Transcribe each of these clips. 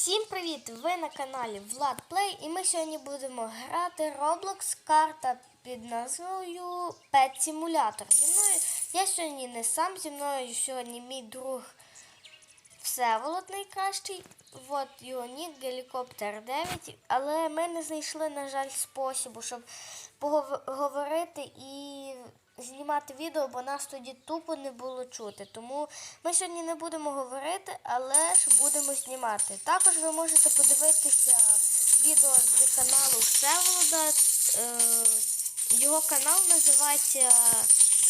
Всім привіт! Ви на каналі Влад Плей і ми сьогодні будемо грати Roblox карта під назвою Pet Simulator. Зі мною я сьогодні не сам, зі мною сьогодні мій друг Всеволод найкращий. От його нік Гелікоптер 9, але ми не знайшли, на жаль, способу, щоб поговорити і знімати відео, бо нас тоді тупо не було чути. Тому ми сьогодні не будемо говорити, але ж будемо знімати. Також ви можете подивитися відео з каналу Всеволода. Е, Його канал називається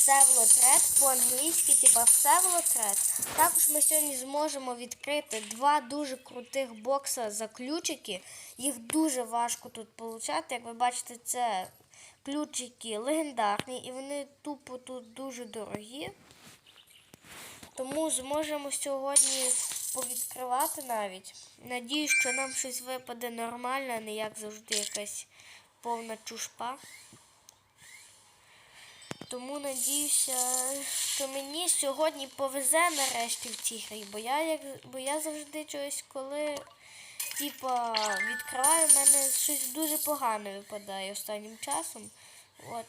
Всеволод Ред по-англійськи, типа Всеволод Ред. Також ми сьогодні зможемо відкрити два дуже крутих бокса за ключики. Їх дуже важко тут получати. Як ви бачите, це ключики легендарні і вони тупо тут дуже дорогі. Тому зможемо сьогодні повідкривати навіть. Надіюсь, що нам щось випаде нормально, а не як завжди якась повна чушпа. Тому надіюся, що мені сьогодні повезе нарешті в цій грі, бо я як бо я завжди чогось, коли типа відкриваю, в мене щось дуже погане випадає останнім часом. От.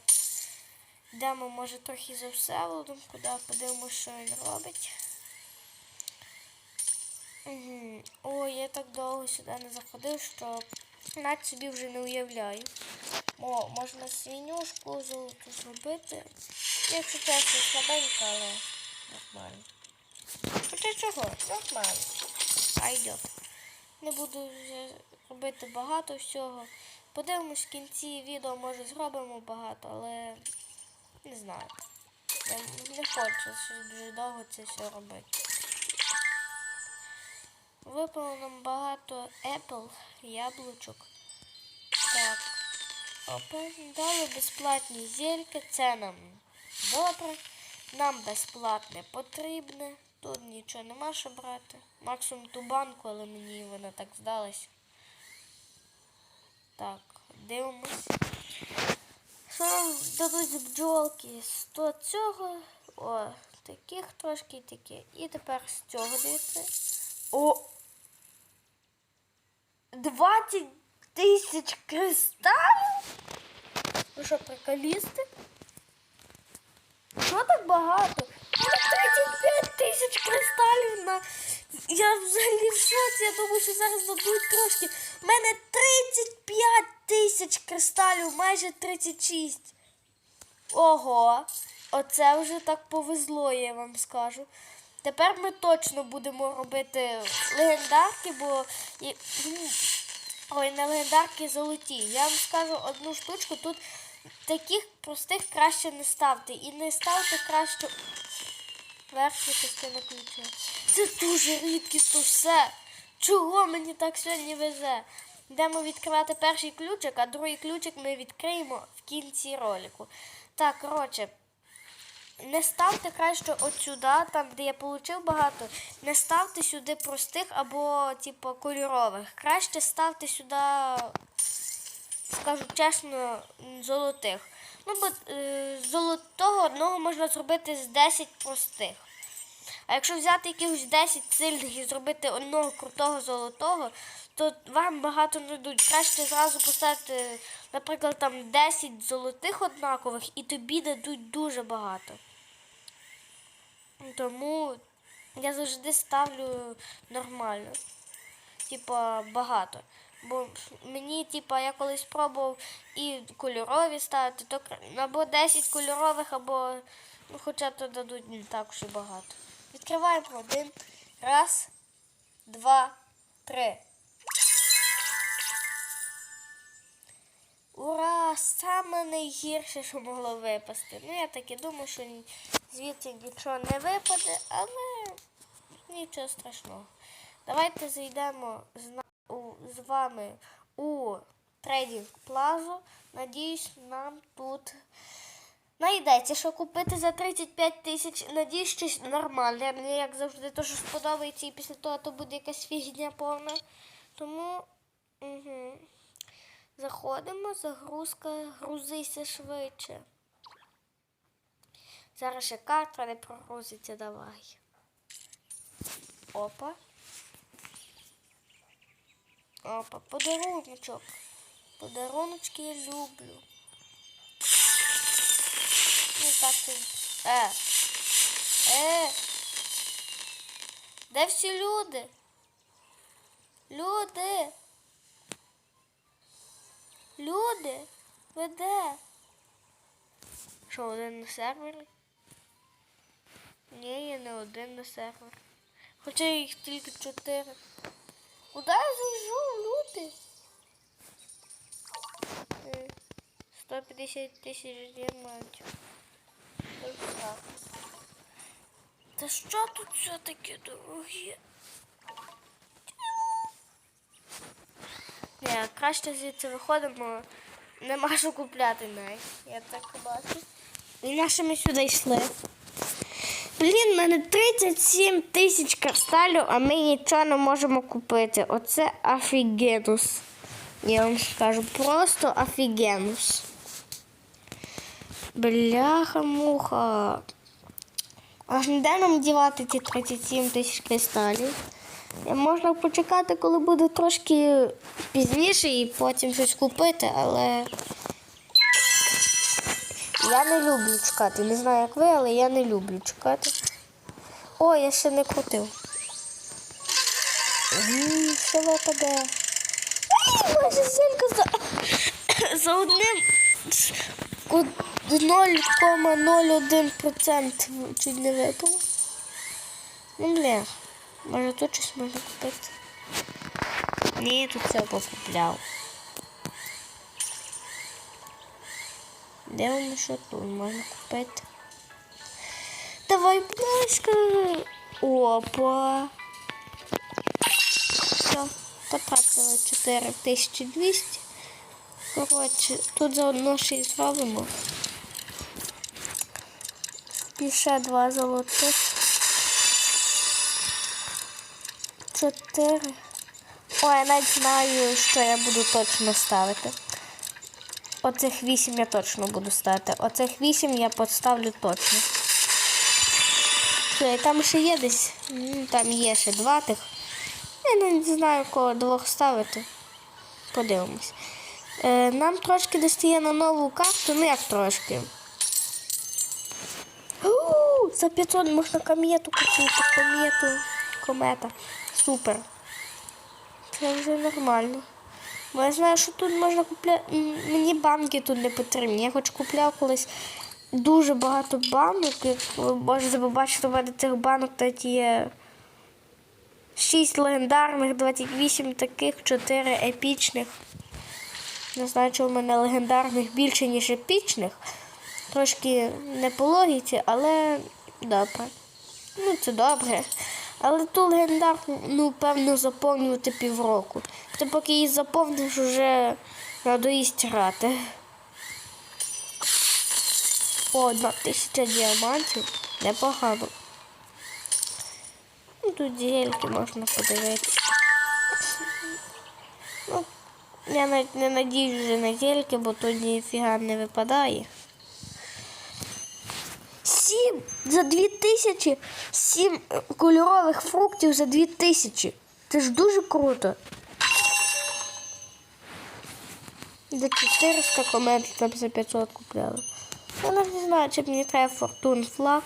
Йдемо, може, трохи за Всеволодом, куди подивимося, що він робить. Угу. Ой, я так довго сюди не заходив, що навіть собі вже не уявляю. О, можна свинюшку золоту зробити. Якщо чесно, слабенька, але нормально. Хоча чого? Нормально. А йде. Не буду вже робити багато всього. Подивимось в кінці відео, може зробимо багато, але не знаю. Я не хочу дуже довго це все робити. Випало нам багато Apple, яблучок. Так. Опа, дали безплатні зельки, це нам добре. Нам безплатне потрібне. Тут нічого нема що брати. Максимум ту банку, але мені вона так здалася. Так, дивимось. Що дадуть бджолки? 100 цього. О, таких трошки і такі. І тепер з цього дивіться. О! 20 тисяч кристалів? Ви що, приколісти? Що так багато? У мене 35 тисяч кристалів. Я взагалі в шоці, я думаю, що зараз дадуть трошки. У мене 35 тисяч кристалів, майже 36. Ого, оце вже так повезло, я вам скажу. Тепер ми точно будемо робити легендарки, бо. Ой, не легендарки золоті. Я вам скажу одну штучку, тут таких простих краще не ставте. І не ставте краще верхню частину ключа. Це дуже рідкісно все. Чого мені так сьогодні везе? Йдемо відкривати перший ключик, а другий ключик ми відкриємо в кінці ролику. Так, коротше. Не ставте краще от сюди, там, де я отримав багато, не ставте сюди простих або типу, кольорових. Краще ставте сюди, скажу чесно, золотих. Ну, бо е, золотого одного можна зробити з 10 простих. А якщо взяти якихось 10 сильних і зробити одного крутого золотого, то вам багато не дадуть. Краще зразу поставити, наприклад, там 10 золотих однакових, і тобі дадуть дуже багато. Тому я завжди ставлю нормально. Типа багато. Бо мені, типа, я колись пробував і кольорові ставити, то або 10 кольорових, або ну, хоча то дадуть не так і багато. Відкриваємо один. Раз, два, три. Ура! Саме найгірше, що могло випасти. Ну, я так і думаю, що звідси нічого не випаде, але нічого страшного. Давайте зайдемо з, з вами у трейдинг плазу. Надіюсь, нам тут знайдеться, що купити за 35 тисяч. Надіюсь, щось нормальне. Мені як завжди то, сподобається, і після того то буде якась фігня повна. Тому. Угу. Заходимо, загрузка, грузися швидше. Зараз ще карта не прогрузиться, давай. Опа. Опа, подаруночок. Подаруночки я люблю. Ну так ти. Е. Е. Де всі люди? Люди. Люди. Ви де? Що, один на сервері? Ні, я не один на сервері. Хоча їх тільки чотири. Куди я зайшов, люди? Е, 150 тисяч діамантів. Та що тут все таке дороге? Ні, краще звідси виходимо. Нема що купляти навіть. Я так бачу. І на що ми сюди йшли? Блін, в мене 37 тисяч кристалів, а ми нічого не можемо купити. Оце офігенус. Я вам скажу, просто офігенус. Бляха-муха. Аж ніде нам дівати ті 37 тисяч кристалів. Можна почекати, коли буде трошки пізніше і потім щось купити, але я не люблю чекати. Не знаю, як ви, але я не люблю чекати. О, я ще не крутив. Що випаде? Ай, майже стільки за, за одним 0,01% чуть не випало. Ну, бля, може тут щось можна купити. Ні, тут все покупляв. Де воно що тут можна купити? Давай, будь. Опа. Все, потратили 4200. Коротше, тут заодно ще й зробимо. І ще два золотих. Чотири. Ой, я навіть знаю, що я буду точно ставити. Оцих вісім я точно буду ставити. Оцих вісім я поставлю точно. Все, там ще є десь. Там є ще два тих. Я не знаю, кого двох ставити. Подивимось. Е, нам трошки достає на нову карту, ну як трошки. У, за 500 можна комету купити. Комету. Комета. Супер. Це вже нормально. Бо я знаю, що тут можна купляти. Мені банки тут не потрібні. Я хоч купляв колись дуже багато банок. Як ви можете побачити, у мене цих банок тут є 6 легендарних, 28 таких, 4 епічних. Не знаю, чи в мене легендарних більше, ніж епічних. Трошки не по логіці, але добре. Ну, це добре. Але ту легендарну, ну, певно, заповнювати півроку. Ти поки її заповниш, вже надоїсть грати. О, одна тисяча діамантів. Непогано. Ну, тут діельки можна подивитися. Ну, я навіть не надіюсь вже на гельки, бо тут ніфіга не випадає. Сім за дві тисячі, сім кольорових фруктів за дві тисячі. Це ж дуже круто. За 400 комет там за 500 купляли. Я навіть не знаю, чи мені треба фортун флаг.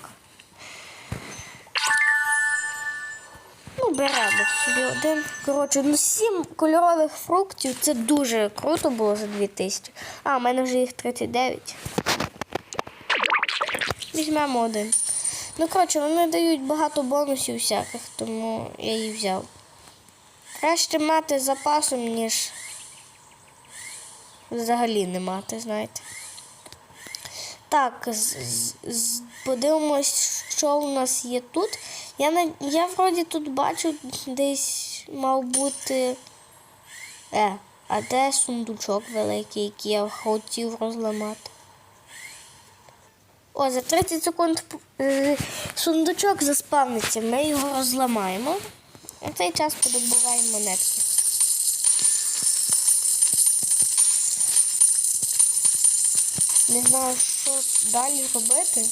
Ну, беремо собі один. Коротше, ну сім кольорових фруктів це дуже круто було за 2000. А, у мене вже їх 39. Візьмемо один. Ну, коротше, вони дають багато бонусів всяких, тому я її взяв. Краще мати запасом, ніж взагалі не мати, знаєте. Так, з, з, подивимось, що у нас є тут. Я, на, я вроді тут бачу десь мав бути. Е, а де сундучок великий, який я хотів розламати? О, за 30 секунд е, сундучок заспавниться, ми його розламаємо. А цей час подобуваємо монетки. Не знаю, що далі робити.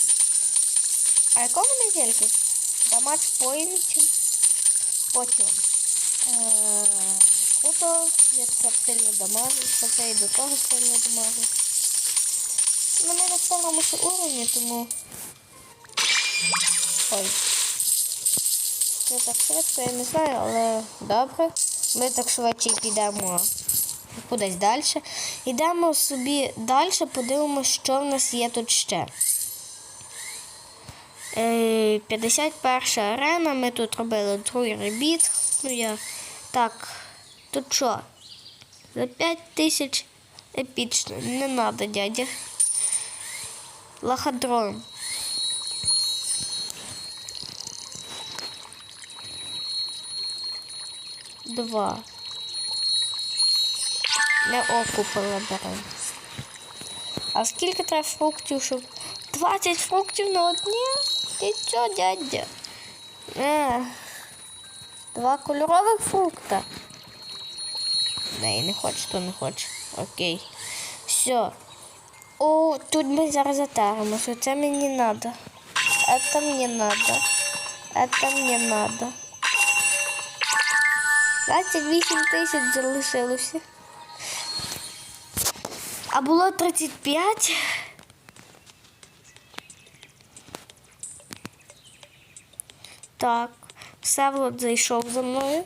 А якого не тільки? Дамач поінтів. Потім. Е, то, я це сильно дамажу, це і до того сильно дамажу. Ну, ми на старому ще уровні, тому. Ой. Це так швидко, я не знаю, але добре. Ми так швидше підемо кудись далі. Йдемо собі далі, подивимося, що в нас є тут ще. Е, 51 арена, ми тут робили другий ребіт. Ну я так. Тут що? За 5 тисяч епічно. Не надо, дядя. Лоходрон. Два. Не окупила беремо. А скільки треба фруктів, щоб. 20 фруктів на одні? Ти що, дядя? Е, два кольорових фрукта. Не, не хоче, то не хоче. Окей. Все. О, тут ми зараз затаримося. Це мені надо. Это мне надо. Это мне надо. 28 тисяч залишилося. А було 35. Так, Всеволод зайшов за мною.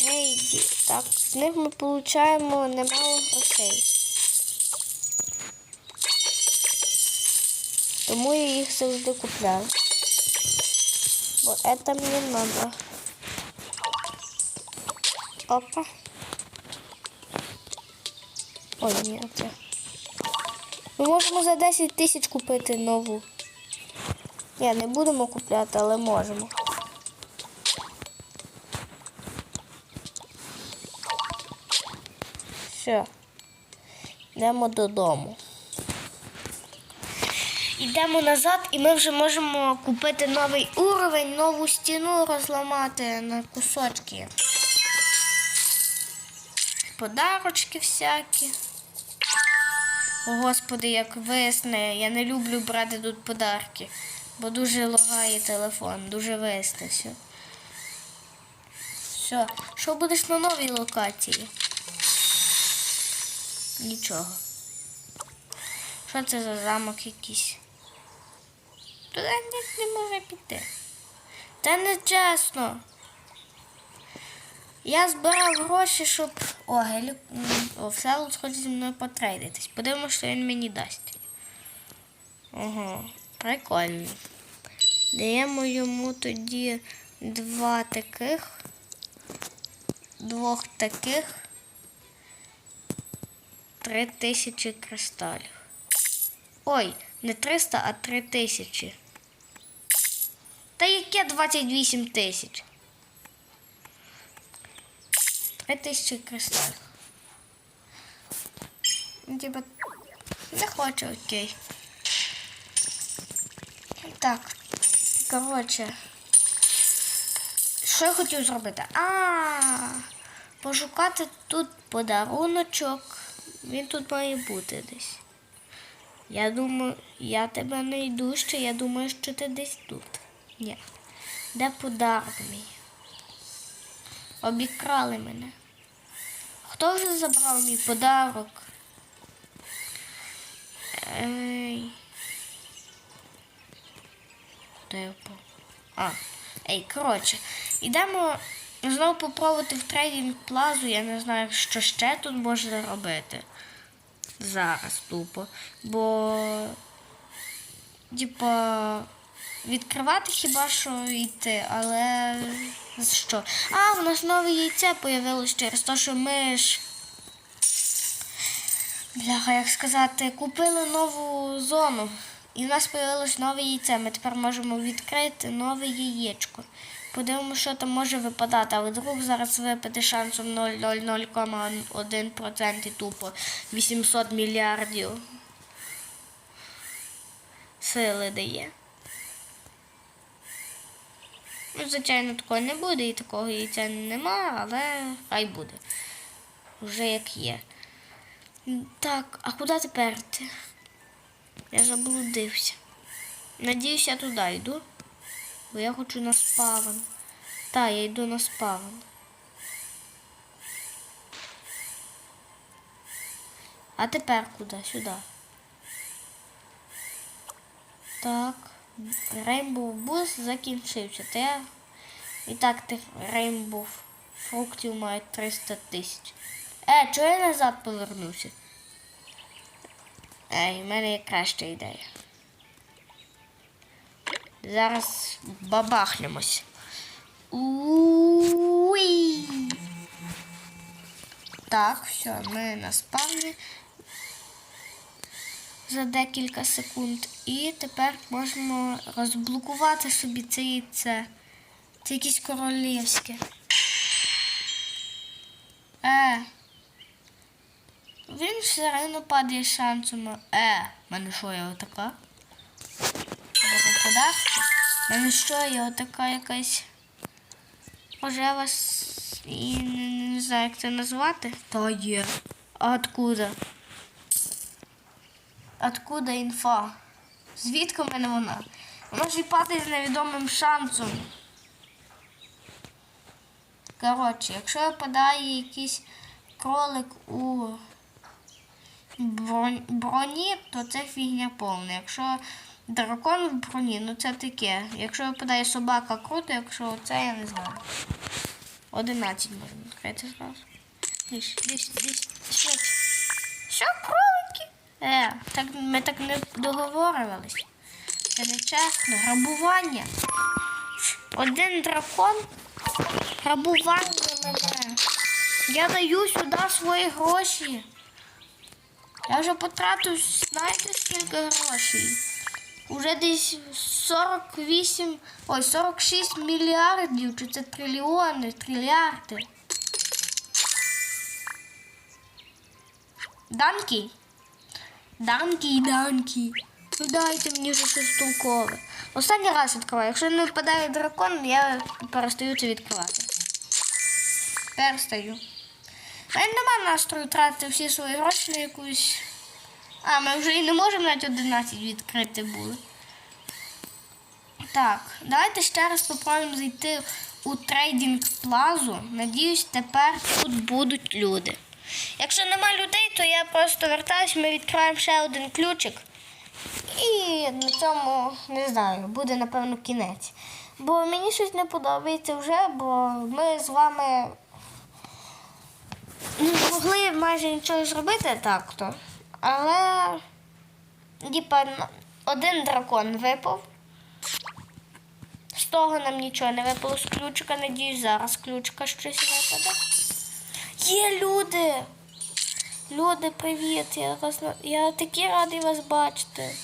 Гейді. Так, з них ми получаємо немало грошей. Тому я їх завжди купляю. Бо это мені надо. Опа. Ой, ні, це. Ми можемо за 10 тисяч купити нову. Ні, не будемо купляти, але можемо. Все. Йдемо додому. Йдемо назад і ми вже можемо купити новий уровень, нову стіну розламати на кусочки. Подарочки всякі. О, Господи, як висне. Я не люблю брати тут подарки, бо дуже лагає телефон, дуже висне все. Все. Що будеш на новій локації? Нічого. Що це за замок якийсь? Туди ніхто не може піти. Це не чесно. Я збирав гроші, щоб. О, Гелю... О, Всеволод хоче зі мною потрейдитись. Подивимося, що він мені дасть. Ого, прикольно. Даємо йому тоді два таких, двох таких, три тисячі кристалів. Ой, не 300, а 3 тисячі. Та яке 28 тисяч? 3 тисячі кристалів. Ну, Типа, не хочу, окей. Так, коротше. Що я хотів зробити? А, пошукати тут подаруночок. Він тут має бути десь. Я думаю, я тебе не йду ще, я думаю, що ти десь тут. Ні. Де подарок мій? Обікрали мене. Хто вже забрав мій подарок? Ей. Де? А, ей, коротше, йдемо знову попробувати в трейдинг плазу. Я не знаю, що ще тут можна робити. Зараз тупо. Бо. Типа. Відкривати хіба що йти, але що? А, у нас нове яйце появилось через те, що ми ж. Бляха, як сказати, купили нову зону. І в нас появилось нове яйце. Ми тепер можемо відкрити нове яєчко. Подивимося, що там може випадати, але вдруг зараз випаде шансом 0,001% і тупо 800 мільярдів сили дає. Ну, Звичайно, такого не буде і такого і яйця нема, але хай буде. Вже як є. Так, а куди тепер ти? Я заблудився. Надіюсь, я туди йду, бо я хочу на спаван. Так, я йду на спаван. А тепер куди? Сюди. Так. Rainbow Boost закінчився. Те... І так Rainbow фруктів мають 300 тисяч. Е, чого я назад повернувся? Ей, в мене є краща ідея. Зараз бабахнемось. Так, все, ми на спавні за декілька секунд. І тепер можемо розблокувати собі це яйце. Це якесь королівське. Е. Він все одно падає шансом. Е, мене що є отака? Мене що є отака якась рожева с- і не знаю, як це назвати. Та є. А откуда? Откуда інфа? Звідки в мене вона? Вона ж і з невідомим шансом. Коротше, якщо випадає якийсь кролик у броні, то це фігня повна. Якщо дракон в броні, ну це таке. Якщо випадає собака, круто, якщо це я не знаю. 11 можна відкрити зразу. Що? це? Е, так, ми так не договорювалися. Це не. Грабування. Один дракон грабування мене. Я даю сюди свої гроші. Я вже потратив, знаєте, скільки грошей? Уже десь 48, ой, 46 мільярдів, чи це трильйони, трильярди. Данкі? Данкі, данкі. Ну дайте мені вже щось толкове. Останній раз відкриваю. Якщо не випадає дракон, я перестаю це відкривати. Перестаю. У мене нема настрою тратити всі свої гроші на якусь. А, ми вже і не можемо навіть 11 відкрити були. Так, давайте ще раз спробуємо зайти у трейдинг плазу. Надіюсь, тепер тут будуть люди. Якщо нема людей, то я просто вертаюсь, ми відкриваємо ще один ключик. І на цьому не знаю, буде напевно кінець. Бо мені щось не подобається вже, бо ми з вами не змогли майже нічого зробити так-то. Але н- один дракон випав. З того нам нічого не випало з ключика. Надіюсь, зараз ключика щось випаде. Є люди! Люди, привіт! Я, вас, я такий радий вас бачити.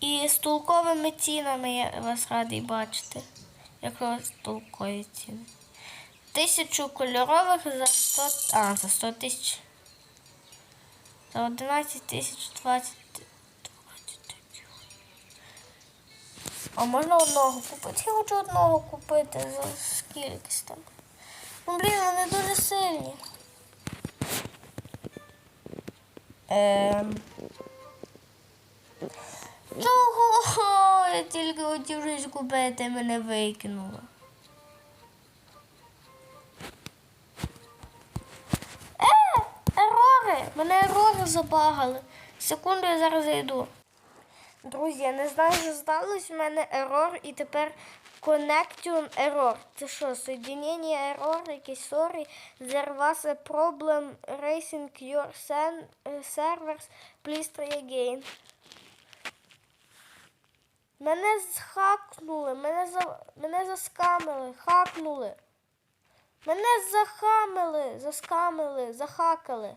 І з толковими цінами я вас радий бачити. Як вас толкові ціни. Тисячу кольорових за 100, а, за 100 тисяч. За 11 тисяч 20. 20. А можна одного купити? Я хочу одного купити за скількись там. Блін, вони дуже сильні. Ем. Чого? Я тільки хотів щось купити, мене викинуло. Е, ерори! Мене ерори забагали. Секунду, я зараз зайду. Друзі, я не знаю, що сталося. У мене ерор і тепер connection error. Це що, соєдинення error, якийсь sorry. There was problem racing your е, servers. Please try again. Мене зхакнули, мене, за... мене заскамили, хакнули. Мене захамили, заскамили, захакали.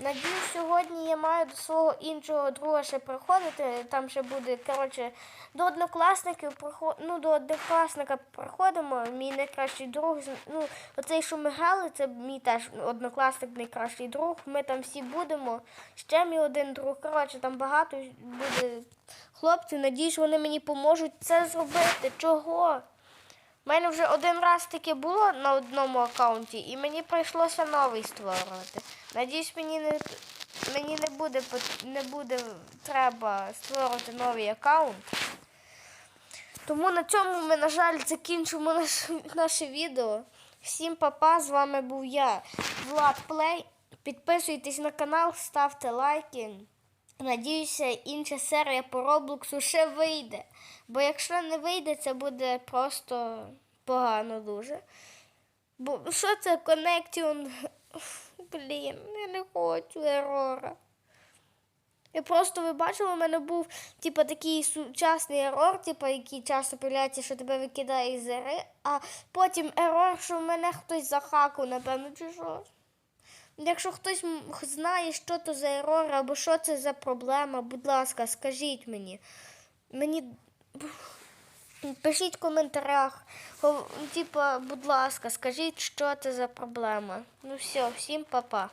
Надіюсь, сьогодні я маю до свого іншого друга ще приходити. Там ще буде, коротше, до однокласників приход... ну, до однокласника приходимо. Мій найкращий друг. Ну, оцей, що ми грали, це мій теж однокласник, найкращий друг. Ми там всі будемо. Ще мій один друг. Коротше, там багато буде хлопців. Надіюсь, вони мені поможуть це зробити. Чого? У мене вже один раз таке було на одному аккаунті, і мені прийшлося новий створювати. Надіюсь, мені не, мені не буде не буде треба створювати новий аккаунт. Тому на цьому ми, на жаль, закінчимо наше, наше відео. Всім папа, з вами був я, Влад Плей. Підписуйтесь на канал, ставте лайки. Надіюся, інша серія по Роблоксу ще вийде. Бо якщо не вийде, це буде просто погано дуже. Бо що це Connection? Блін, я не хочу ерора. Я просто ви бачили, у мене був типу, такий сучасний ерор, типу, який часто появляється, що тебе викидає із ери, а потім ерор, що в мене хтось захакав, напевно, чи що. Якщо хтось знає, що то за ерор або що це за проблема, будь ласка, скажіть мені. Мені пишіть в коментарях. Типа, будь ласка, скажіть, що це за проблема. Ну все, всім па-па.